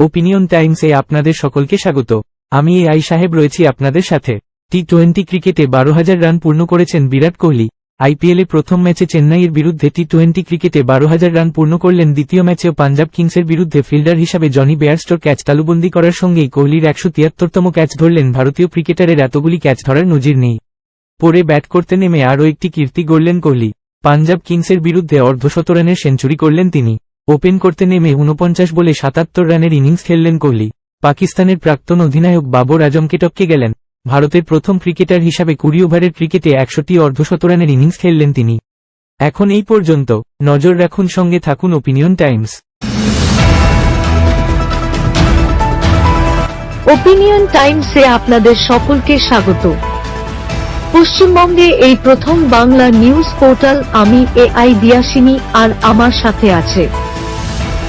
Opinion টাইমসে আপনাদের সকলকে স্বাগত। আমি এ আই সাহেব রয়েছি আপনাদের সাথে। টি টোয়েন্টি ক্রিকেটে বারো হাজার রান পূর্ণ করেছেন বিরাট কোহলি। আইপিএলে প্রথম ম্যাচে চেন্নাইয়ের বিরুদ্ধে টি টোয়েন্টি ক্রিকেটে বারো হাজার রান পূর্ণ করলেন দ্বিতীয় ম্যাচেও পাঞ্জাব কিংসের বিরুদ্ধে ফিল্ডার হিসাবে জনি বেয়ারস্টোর ক্যাচ তালুবন্দি করার সঙ্গেই কোহলির একশো তিয়াত্তরতম ক্যাচ ধরলেন ভারতীয় ক্রিকেটারের এতগুলি ক্যাচ ধরার নজির নেই। পরে ব্যাট করতে নেমে আরও একটি কীর্তি গড়লেন কোহলি। পাঞ্জাব কিংসের বিরুদ্ধে অর্ধশত রানের সেঞ্চুরি করলেন তিনি। ওপেন করতে নেমে উনপঞ্চাশ বলে সাতাত্তর রানের ইনিংস খেললেন কোহলি। পাকিস্তানের প্রাক্তন অধিনায়ক বাবর আজমকে টপকে গেলেন। ভারতের প্রথম ক্রিকেটার হিসাবে কুড়ি ওভারের ক্রিকেটে একশোটি অর্ধশত রানের ইনিংস খেললেন তিনি। এখন এই পর্যন্ত, নজর রাখুন সঙ্গে থাকুন ওপিনিয়ন টাইমস। ওপিনিয়ন টাইমসে আপনাদের সকলকে স্বাগত। পশ্চিমবঙ্গে এই প্রথম বাংলা নিউজ পোর্টাল আমি এ আই দিয়াসিনী আর আমার সাথে আছে।